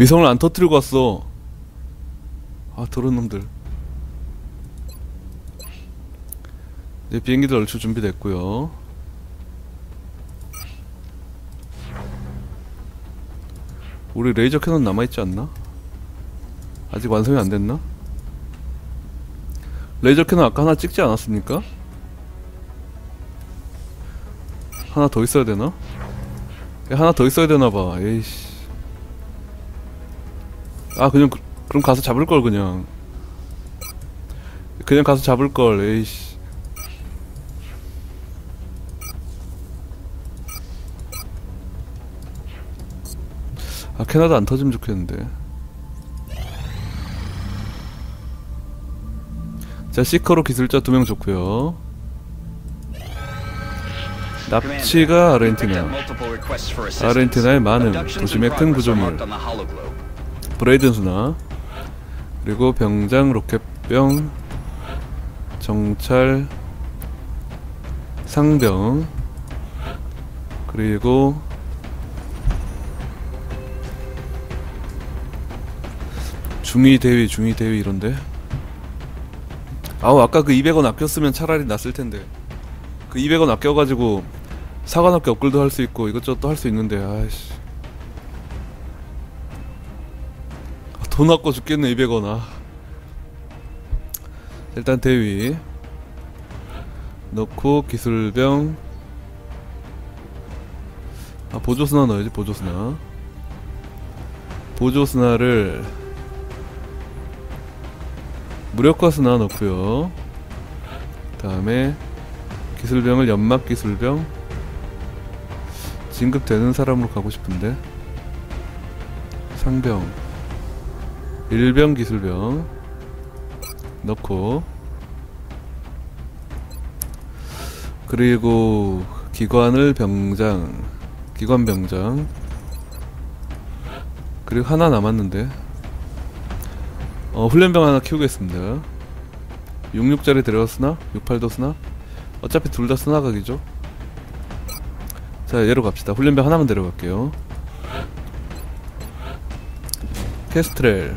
위성을 안 터뜨리고 왔어 아 더러운 놈들 이제 비행기들 얼추 준비됐고요 우리 레이저 캐논 남아있지 않나? 아직 완성이 안 됐나? 레이저 캐논 아까 하나 찍지 않았습니까? 하나 더 있어야 되나? 야, 하나 더 있어야 되나봐 에이씨 아 그냥 그, 그럼 가서 잡을 걸 그냥. 그냥 가서 잡을 걸 에이씨. 아 캐나다 안 터지면 좋겠는데. 자 시커로 기술자 두 명 좋고요. 납치가 아르헨티나. 아르헨티나의 많은 도심의 큰 구조물 브레이든 수나 그리고 병장 로켓병 정찰 상병 그리고 중위 대위 중위 대위 이런데? 아우 아까 그 200원 아꼈으면 차라리 났을 텐데. 그 200원 아껴가지고 사관학교 업글도 할 수 있고 이것저것 할수 있는데 아이씨 돈 아껴 죽겠네 200원 아. 일단 대위. 넣고 기술병. 아 보조스나 넣어야지 보조스나. 보조스나를 무력화스나 넣고요. 다음에 기술병을 연막 기술병. 진급되는 사람으로 가고 싶은데. 상병 일병 기술병 넣고 그리고 기관을 병장 기관 병장. 그리고 하나 남았는데. 어 훈련병 하나 키우겠습니다. 66짜리 들어갔으나? 68도 쓰나? 어차피 둘 다 쓰나각이죠? 자 얘로 갑시다. 훈련병 하나만 데려갈게요. 캐스트렐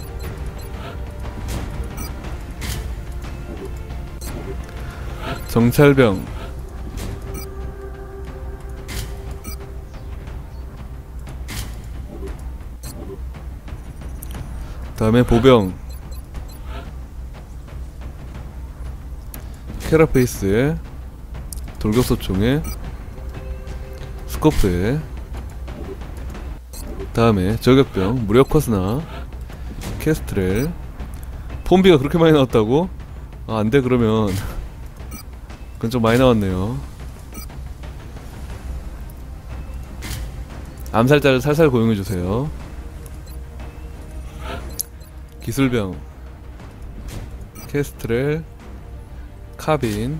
정찰병. 다음에 보병. 캐라페이스에 돌격소총에 스코프에. 다음에 저격병 무력화스나 캐스트렐. 폼비가 그렇게 많이 나왔다고? 아 안돼 그러면 그건 좀 많이 나왔네요. 암살자를 살살 고용해주세요. 기술병. 캐스트렐 카빈.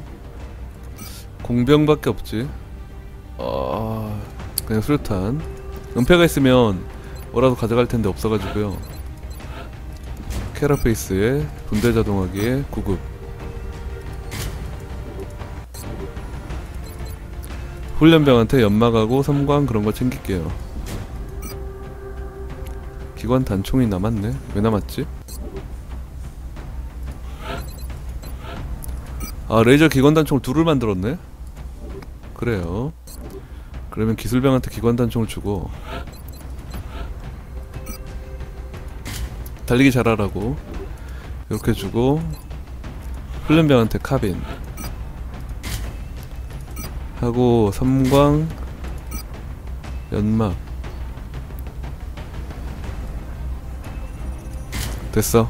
공병밖에 없지. 어... 그냥 수류탄. 은폐가 있으면 뭐라도 가져갈 텐데 없어가지고요. 캐라페이스에 분대 자동화기에 구급. 훈련병한테 연막하고 섬광 그런 거 챙길게요. 기관 단총이 남았네. 왜 남았지? 아 레이저 기관 단총을 둘을 만들었네. 그래요. 그러면 기술병한테 기관 단총을 주고 달리기 잘하라고 이렇게 주고 훈련병한테 카빈 하고 섬광 연막. 됐어.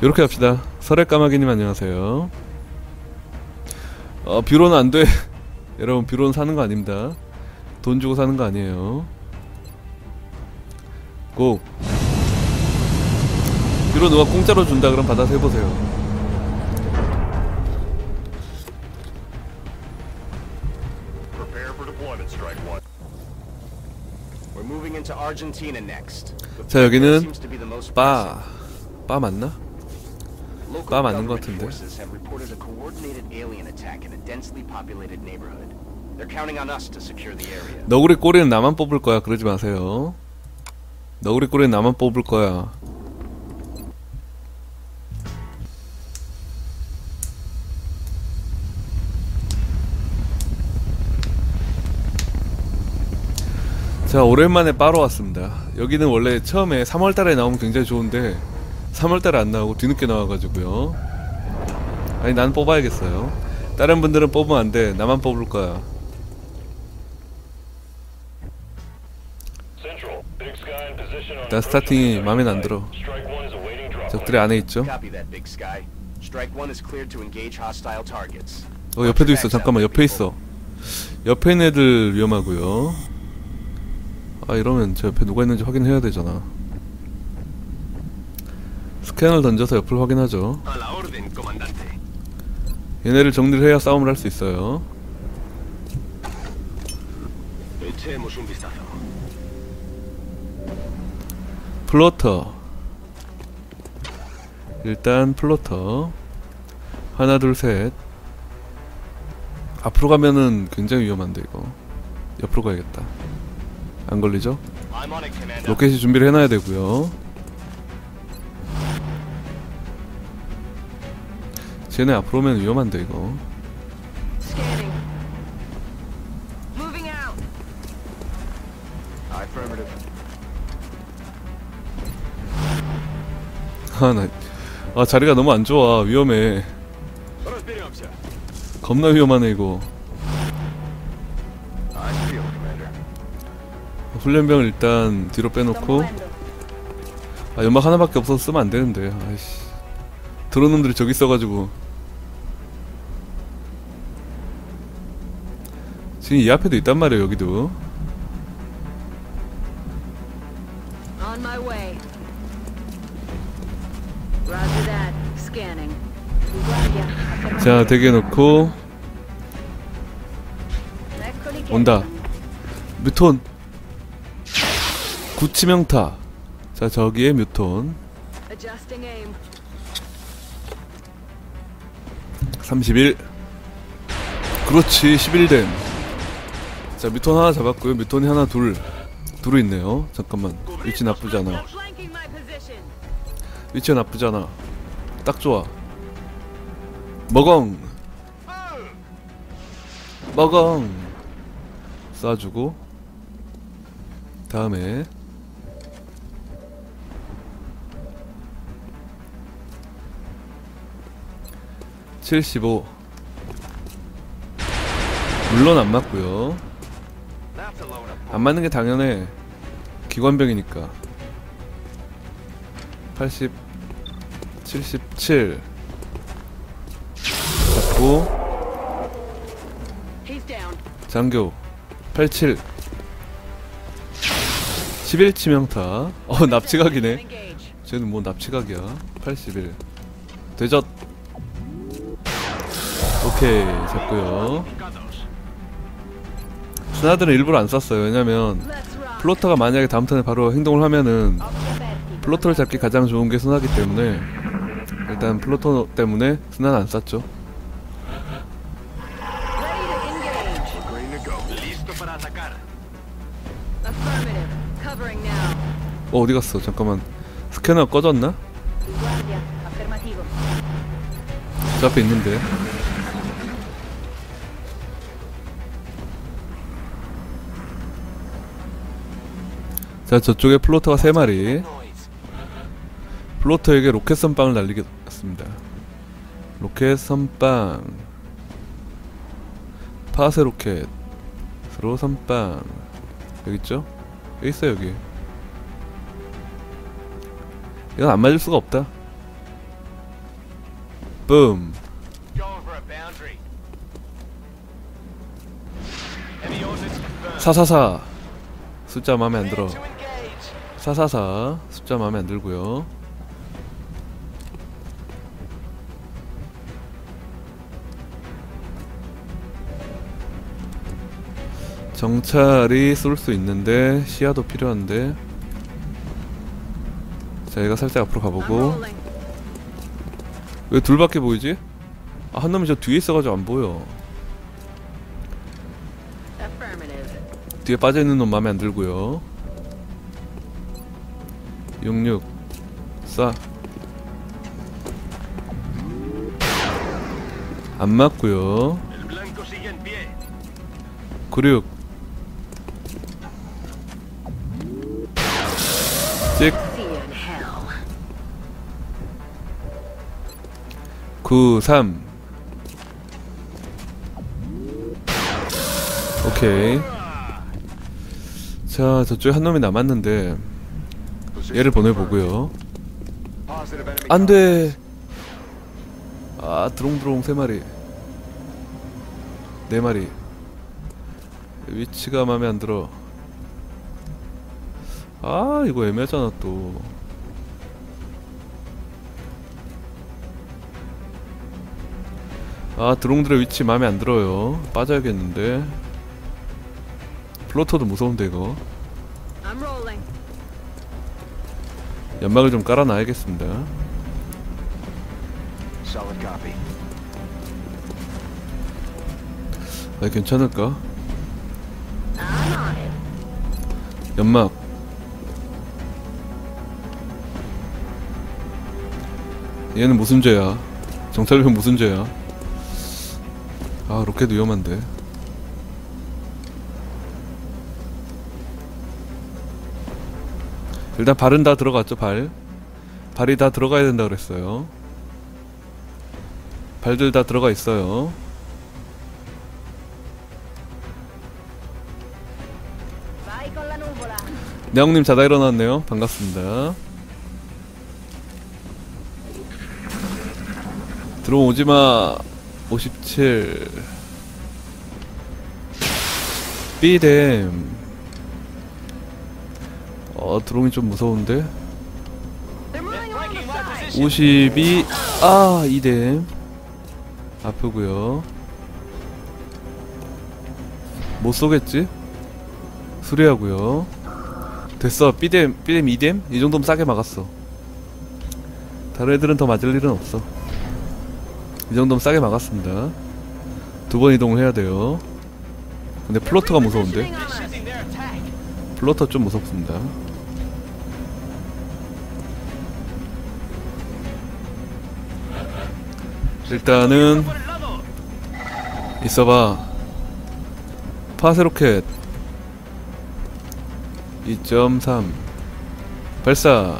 이렇게 합시다. 설의 까마귀님 안녕하세요. 어 뷰로는 안돼. 여러분 뷰로는 사는 거 아닙니다. 돈 주고 사는 거 아니에요. 고. 이거 누가 공짜로 준다 그럼 받아서 해보세요 자 여기는 바. 바 맞나? 바 맞는 것 같은데. 너구리 꼬리는 나만 뽑을 거야 그러지 마세요 너구리 꼬리는 나만 뽑을 거야 자 오랜만에 빠로 왔습니다. 여기는 원래 처음에 3월달에 나오면 굉장히 좋은데 3월달에 안 나오고 뒤늦게 나와가지고요. 아니 난 뽑아야겠어요. 다른 분들은 뽑으면 안돼. 나만 뽑을 거야. 나 스타팅이 마음에 안 들어. 적들이 안에 있죠. 어 옆에도 있어. 잠깐만 옆에 있어. 옆에 있는 애들 위험하고요 아 이러면 저 옆에 누가 있는지 확인해야 되잖아. 스캔을 던져서 옆을 확인하죠. comandante. 얘네를 정리를 해야 싸움을 할 수 있어요. 플로터. 일단 플로터. 하나 둘 셋. 앞으로 가면은 굉장히 위험한데 이거. 옆으로 가야겠다 안 걸리죠? 로켓이 준비를 해놔야 되고요. 쟤네 앞으로 오면 위험한데 이거. 아나 아, 자리가 너무 안 좋아. 위험해. 겁나 위험하네 이거. 훈련병 일단 뒤로 빼놓고. 아 연막 하나밖에 없어서 쓰면 안 되는데. 아이씨. 드론 놈들이 저기 있어가지고. 지금 이 앞에도 있단 말이에요 여기도. 자 대기해 놓고 Eccoli che 온다. 뮤톤 구치명타. 자 저기에 뮤톤. Adjusting aim. 31 그렇지 11댐 자 뮤톤 하나 잡았고요. 뮤톤이 하나 둘. 둘이 있네요. 잠깐만. 위치 나쁘지 않아. Position. 위치가 나쁘지 않아. 딱 좋아. 먹엉. 먹엉. 쏴주고. 다음에 칠십오. 물론 안 맞고요. 안 맞는 게 당연해. 기관병이니까. 80 77 잡고. 장교 87 11 치명타. 어 납치각이네. 쟤는 뭐 납치각이야? 81 대젓 오케이 잡고요 스나드는 일부러 안 쐈어요 왜냐면. 플로터가 만약에 다음 턴에 바로 행동을 하면은. 플로터를 잡기 가장 좋은 게 스나기 때문에 일단 플로터 때문에 스나는 안 쐈죠. 어 어디 갔어 잠깐만 스캐너 꺼졌나? 저 앞에 있는데 자 저쪽에 플로터가 3마리 Noise. 플로터에게 로켓 선빵을 날리겠습니다 로켓 선빵 파세 로켓으로 선빵 여기 있죠? 여기 있어 여기 이건 안 맞을 수가 없다 붐. 444 숫자 마음에 안 들어. 444 숫자 마음에 안 들고요. 정찰이 쏠 수 있는데 시야도 필요한데 자 얘가 살짝 앞으로 가보고. 왜 둘밖에 보이지? 아, 한 놈이 저 뒤에 있어가지고 안 보여. 뒤에 빠져있는 놈 맘에 안 들고요. 66 쏴. 안 맞고요 El blanco sigue en pie. 96찍 See you in hell. 93 오케이 자 저쪽에 한 놈이 남았는데 얘를 보내보고요. Positive enemy 안돼. 아 드롱드롱 세 마리. 네 마리. 위치가 마음에 안 들어. 아 이거 애매하잖아 또. 아 드롱들의 위치 마음에 안 들어요. 빠져야겠는데. 플로터도 무서운데 이거 연막을 좀 깔아놔야겠습니다. 아 괜찮을까? 연막. 얘는 무슨 죄야? 정찰병 무슨 죄야? 아 로켓 위험한데 일단 발은 다 들어갔죠 발. 발이 다 들어가야 된다 그랬어요. 발들 다 들어가 있어요. 내형님 자다 일어났네요. 반갑습니다. 들어오지마 57 B댐 어 드롱이 좀 무서운데? They're moving along the side. 52 아, 2댐. 아프고요. 못 쏘겠지? 수리하고요. 됐어 B댐 B댐 2댐? 이 정도면 싸게 막았어. 다른 애들은 더 맞을 일은 없어. 이 정도면 싸게 막았습니다. 두 번 이동을 해야 돼요. 근데 플로터가 무서운데. 플로터 좀 무섭습니다 일단은. 있어봐 파세로켓 2.3 발사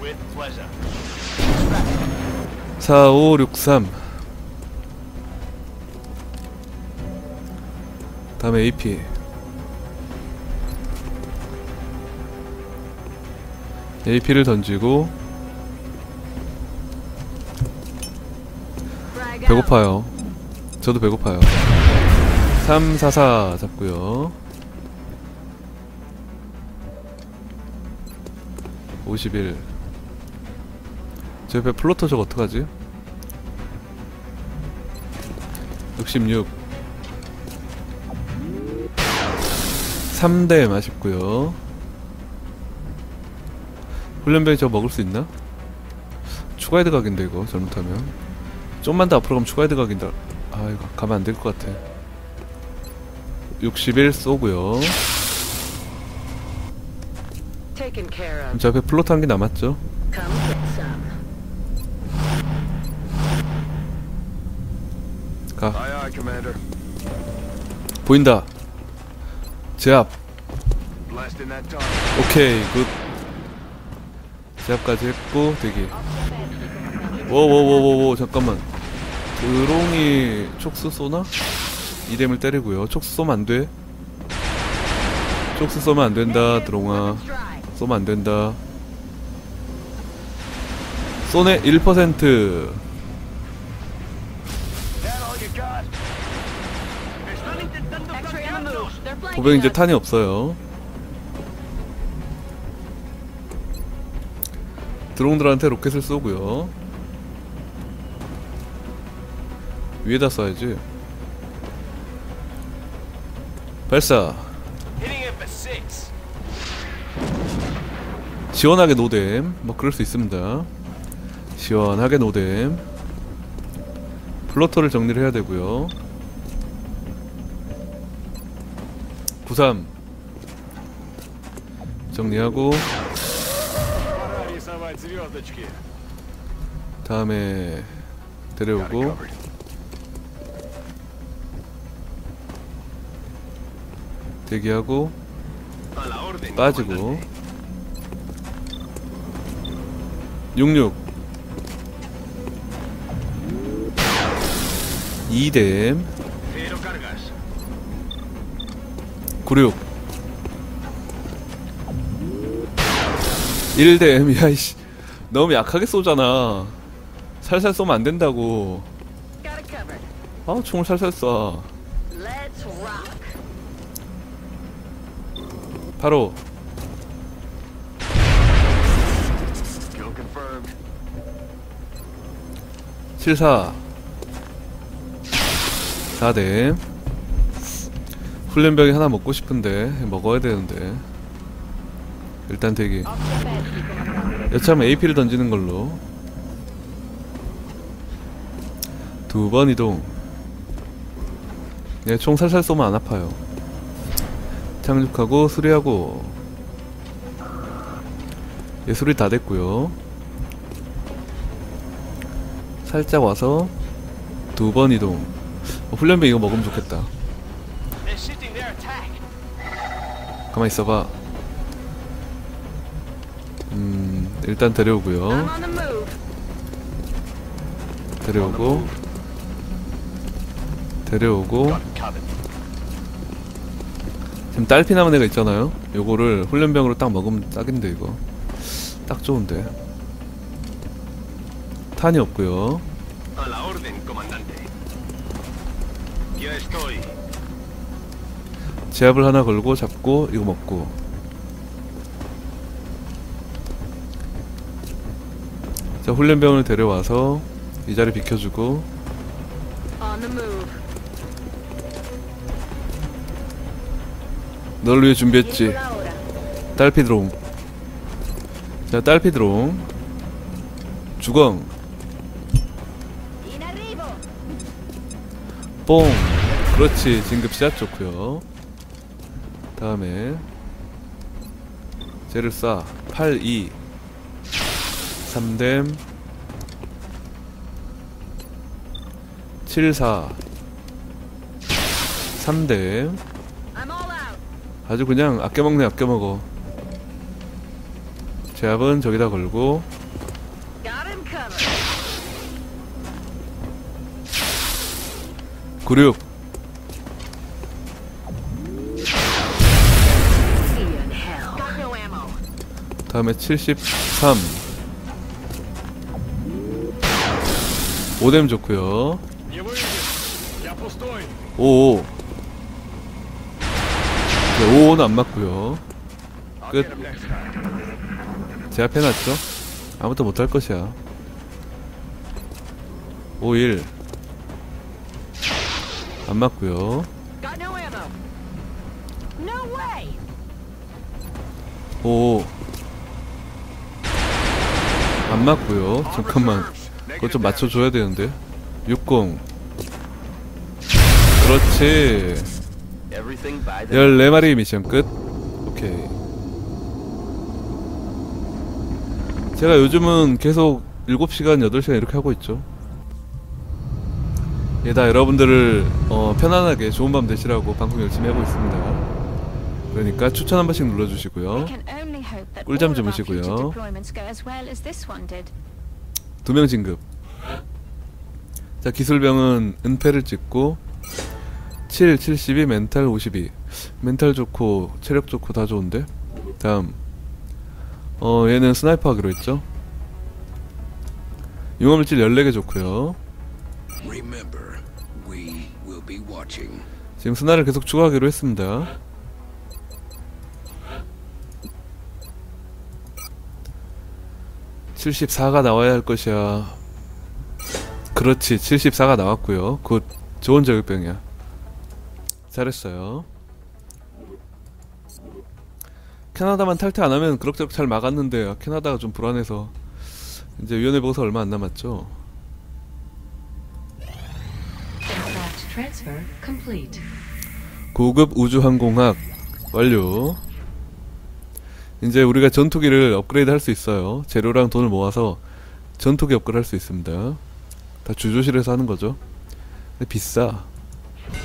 With pleasure. 4563 다음에 AP AP를 던지고 배고파요. 저도 배고파요. 344 잡고요. 51 저 옆에 플로터 저거 어떡하지? 66 3대 맛있고요. 훈련병이 저거 먹을 수 있나? 추가 헤드 각인데 이거 잘못하면 좀만 더 앞으로 가면 추가 헤드 각인다 아 이거 가면 안 될 것 같아. 61 쏘고요. 저 앞에 플로트 한 개 남았죠. 가. 보인다. 제압. 오케이 굿. 제압까지 했고 대기 워워워워워 잠깐만 드롱이 촉수 쏘나? 이뎀을 때리고요 촉수 쏘면 안돼 촉수 쏘면 안된다 드롱아. 쏘면 안된다 쏘네 1% That all you got? Están intentando X-ray on the move. flanquearnos. They're flanking 고백 이제. 탄이 없어요. 드롱들한테 로켓을 쏘고요. 위에다 써야지. 발사. 시원하게 노뎀 뭐 그럴 수 있습니다. 시원하게 노뎀 플로터를 정리를 해야 되고요. 93 정리하고. 다음에 데려오고. 대기하고. 빠지고 comandante. 66 2댐 Cero cargas. 96 1댐 야이씨 너무 약하게 쏘잖아 살살 쏘면 안 된다고 Got it covered. 아 총을 살살 쏴 바로. 74 4댐 훈련병이 하나 먹고 싶은데 먹어야 되는데. 일단 대기. 여차하면 AP를 던지는 걸로. 두 번 이동. 네, 총 살살 쏘면 안 아파요 착륙하고 수리하고 예, 수리 다 됐고요 살짝 와서 두 번 이동 어, 훈련병 이거 먹으면 좋겠다 They're shifting their attack. 가만 있어봐 음 일단 데려오고요. 데려오고 데려오고. 지금 딸피 남은 애가 있잖아요. 요거를 훈련병으로 딱 먹으면 딱인데 이거. 딱 좋은데. 탄이 없고요. 제압을 하나 걸고 잡고 이거 먹고. 자 훈련병을 데려와서 이 자리 비켜주고 널 위해 준비했지. 딸피 드롱 자 딸피 드롱 주광. 뽕. 그렇지. 진급샷 좋고요. 다음에 쟤를 쏴. 8, 2 3댐. 7, 4 3댐. I'm all out. 아주 그냥 아껴먹네 아껴먹어. 제압은 저기다 걸고. 구륙. 다음에 73 오뎀 좋구요. 오오. 네, 5호는 안 맞고요. 끝. 제 앞에 놨죠? 아무도 못할 것이야. 5, 1. 안 맞고요. 5, 5. 안 맞고요. 잠깐만. 그것 좀 맞춰줘야 되는데. 60. 그렇지. 14마리 미션 끝. 오케이. 제가 요즘은 계속 7시간 8시간 이렇게 하고 있죠. 예, 다 여러분들을 어, 편안하게 좋은 밤 되시라고 방송 열심히 하고 있습니다. 그러니까 추천 한 번씩 눌러주시고요. 꿀잠 주무시고요. 두 명 진급. 자 기술병은 은폐를 찍고 7, 72, 멘탈 52 멘탈 좋고 체력 좋고 다 좋은데? 다음. 어 얘는 스나이퍼 하기로 했죠? 융화물질 14개 좋고요. 지금 스나를 계속 추가하기로 했습니다. (74가) 나와야 할 것이야. 그렇지 (74가) 나왔고요. 굿 좋은 저격병이야 잘했어요 캐나다만 탈퇴 안 하면 그럭저럭 잘 막았는데 아, 캐나다가 좀 불안해서 이제 위원회 보고서 얼마 안 남았죠. 고급 우주항공학 완료. 이제 우리가 전투기를 업그레이드 할 수 있어요. 재료랑 돈을 모아서 전투기 업그레이드 할 수 있습니다. 다 주조실에서 하는 거죠. 근데 비싸.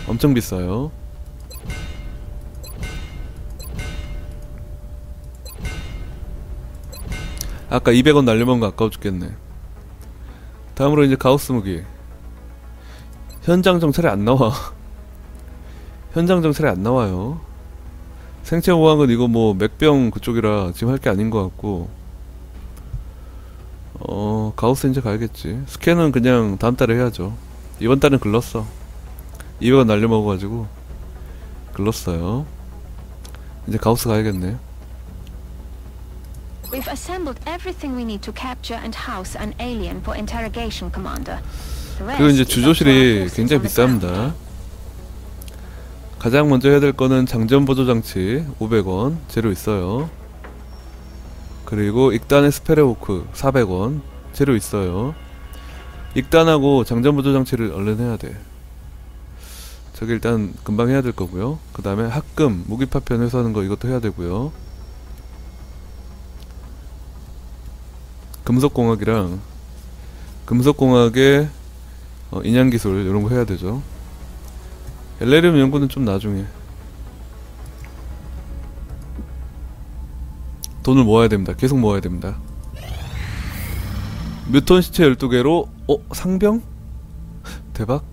엄청 비싸요. 아까 200원 날려먹은 거 아까워 죽겠네. 다음으로 이제 가우스 무기. 현장 정찰이 안 나와. 현장 정찰이 안 나와요. 생체 보항은 이거 뭐 맥병 그쪽이라 지금 할 게 아닌 것 같고. 어 가우스 이제 가야겠지. 스캔은 그냥 다음 달에 해야죠. 이번 달은 글렀어. 200원 날려먹어가지고 글렀어요. 이제 가우스 가야겠네. We've assembled everything we need to capture and house an alien for interrogation, Commander. 그리고 이제 주조실이 굉장히. 비쌉니다. 가장 먼저 해야 될 거는 장전 보조 장치 500원 재료 있어요. 그리고 익단의 스페레호크 400원 재료 있어요. 익단하고 장전 보조 장치를 얼른 해야 돼. 저기 일단 금방 해야 될 거고요. 그 다음에 합금 무기 파편 회수하는 거 이것도 해야 되고요. 금속공학이랑 금속공학의 어, 인양기술 이런 거 해야 되죠. 엘레리움 연구는 좀 나중에. 돈을 모아야 됩니다. 계속 모아야 됩니다. 뮤톤 시체 12개로 어? 상병? 대박.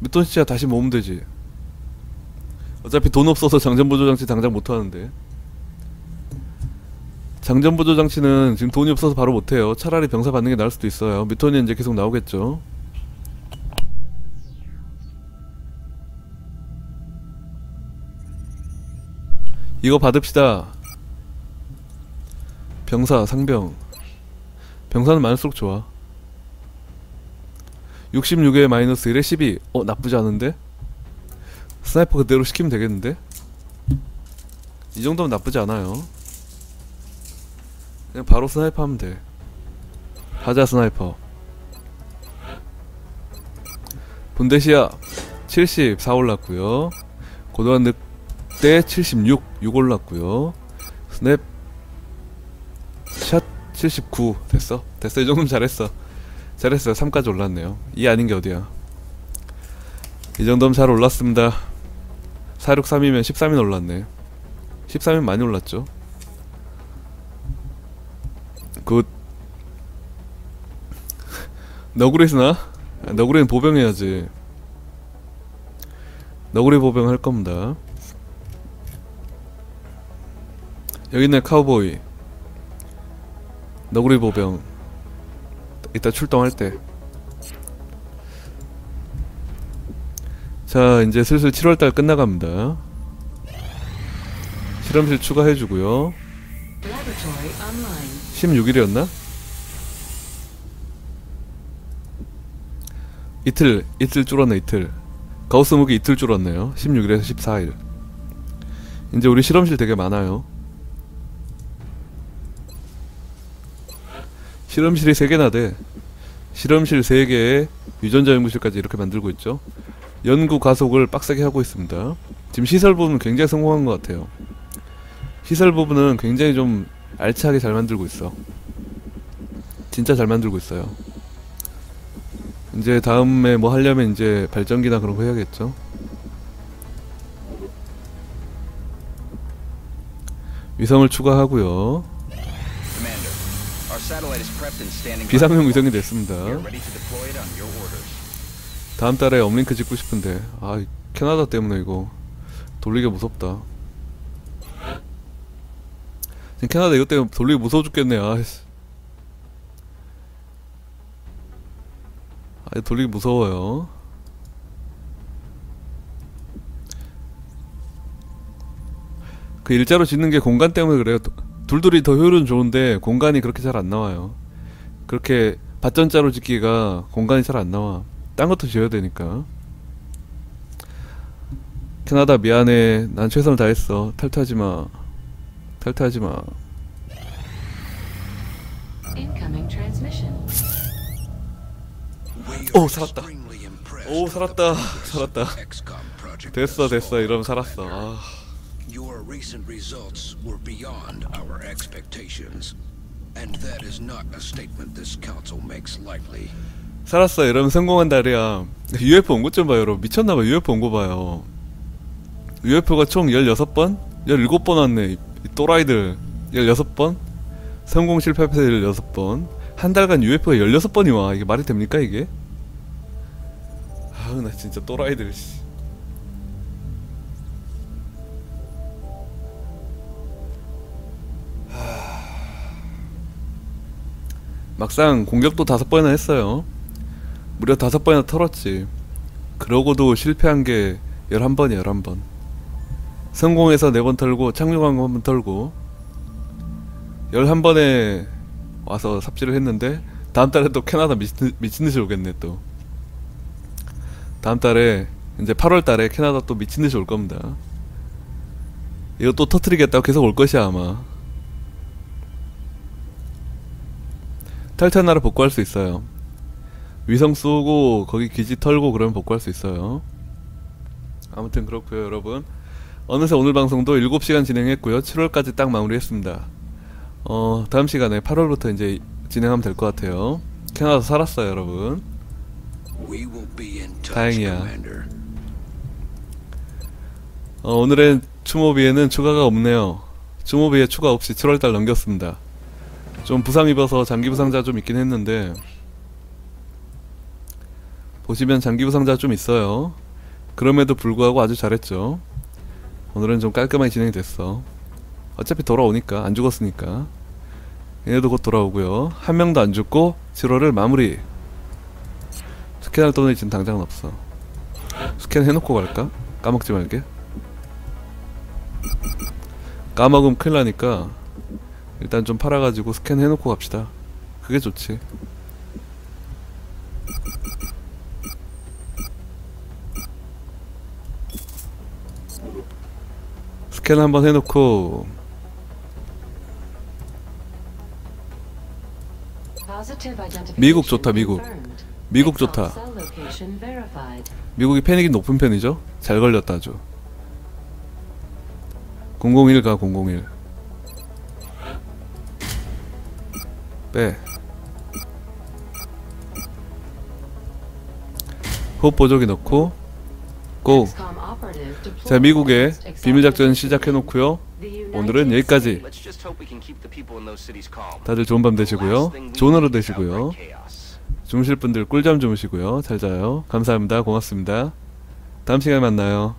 뮤톤 시체가 다시 모으면 되지. 어차피 돈 없어서 장전보조 장치 당장 못 하는데. 장전보조 장치는 지금 돈이 없어서 바로 못 해요. 차라리 병사 받는 게 나을 수도 있어요. 뮤톤이 이제 계속 나오겠죠. 이거 받읍시다. 병사, 상병. 병사는 많을수록 좋아. 66에 마이너스 1에 12. 어, 나쁘지 않은데? 스나이퍼 그대로 시키면 되겠는데? 이 정도면 나쁘지 않아요. 그냥 바로 스나이퍼 하면 돼. 하자 스나이퍼. 분대시야 74 올랐고요. 고도한 늑대 76, 6 올랐고요. 스냅 샷 79 됐어? 됐어 이 정도면 잘했어. 잘했어요. 3까지 올랐네요. 이 아닌 게 어디야? 이 정도면 잘 올랐습니다. 463이면 13이 올랐네. 13이면 많이 올랐죠. 굿. 너구리 쓰나? 아, 너구리는 보병해야지. 너구리 보병 할 겁니다. 여기 있네 카우보이. 너구리 보병. 이따 출동할 때. 자, 이제 슬슬 7월달 끝나갑니다. 실험실 추가해주고요. Laboratory online. 16일이었나? 이틀, 이틀 줄었네, 이틀. 가우스 무기 이틀 줄었네요. 16일에서 14일. 이제 우리 실험실 되게 많아요. 실험실이 3개나 돼. 실험실 3개에 유전자 연구실까지 이렇게 만들고 있죠. 연구 가속을 빡세게 하고 있습니다. 지금 시설 부분은 굉장히 성공한 것 같아요. 시설 부분은 굉장히 좀 알차게 잘 만들고 있어. 진짜 잘 만들고 있어요. 이제 다음에 뭐 하려면 이제 발전기나 그런 거 해야겠죠. 위성을 추가하고요. 비상용 위성이 됐습니다. 다음 달에 업링크 짓고 싶은데 아 캐나다 때문에 이거 돌리기 무섭다. 지금 캐나다 이것 때문에 돌리기 무서워 죽겠네. 아이씨. 아 돌리기 무서워요. 그 일자로 짓는 게 공간 때문에 그래요. 도- 둘둘이 더 효율은 좋은데 공간이 그렇게 잘 안 나와요. 그렇게 밭전자로 짓기가 공간이 잘 안 나와. 딴 것도 지어야 되니까. 캐나다 미안해. 난 최선을 다했어. 탈퇴하지 마. 탈퇴하지 마. 오, 살았다. 오, 살았다. 살았다. 됐어, 됐어. 이러면 살았어. 아, recent results were beyond our expectations. And that is not a statement this council makes lightly. 살았어. 이러면 성공한 달이야. UFO 온 것 좀 봐요, 여러분. 미쳤나봐. UFO 온 거 봐요. UFO가 총 16번? 17번 왔네. 이, 이 또라이들. 16번? 성공 실패 패 16번. 한 달간 UFO가 16번이 와. 이게 말이 됩니까, 이게? 아우, 나 진짜 또라이들, 씨. 막상 공격도 다섯 번이나 했어요. 무려 다섯 번이나 털었지. 그러고도 실패한 게 열한 번이야, 열한 번. 성공해서 네 번 털고 착륙한 거 한 번 털고 열한 번에 와서 삽질을 했는데 다음 달에 또 캐나다 미친, 미친 듯이 오겠네 또. 다음 달에 이제 8월 달에 캐나다 또 미친 듯이 올 겁니다. 이거 또 터트리겠다고 계속 올 것이야 아마. 탈퇴한 나라 복구할 수 있어요. 위성 쏘고 거기 기지 털고 그러면 복구할 수 있어요. 아무튼 그렇고요 여러분. 어느새 오늘 방송도 7시간 진행했고요. 7월까지 딱 마무리했습니다. 어 다음 시간에 8월부터 이제 진행하면 될 것 같아요. 캐나다 살았어요 여러분. 다행이야. 어, 오늘의 추모비에는 추가가 없네요. 추모비에 추가 없이 7월달 넘겼습니다. 좀 부상 입어서 장기 부상자 좀 있긴 했는데 보시면 장기 부상자 좀 있어요. 그럼에도 불구하고 아주 잘했죠. 오늘은 좀 깔끔하게 진행이 됐어. 어차피 돌아오니까 안 죽었으니까. 얘네도 곧 돌아오고요. 한 명도 안 죽고 7월을 마무리. 스캔할 돈이 지금 당장은 없어. 스캔 해놓고 갈까? 까먹지 말게. 까먹으면 큰일 나니까 일단 좀 팔아가지고 스캔 해놓고 갑시다. 그게 좋지. 스캔 한번 해놓고 미국 좋다, 미국. 미국 좋다. 미국이 패닉이 높은 편이죠? 잘 걸렸다 아주 001가 001 빼 호흡 보조기 넣고 고! 자 against 비밀작전 시작해놓고요 오늘은 여기까지. 다들 좋은 밤 되시고요 좋은 하루 되시고요. 주무실 분들 꿀잠 주무시고요 잘 자요 감사합니다 고맙습니다 다음 시간에 만나요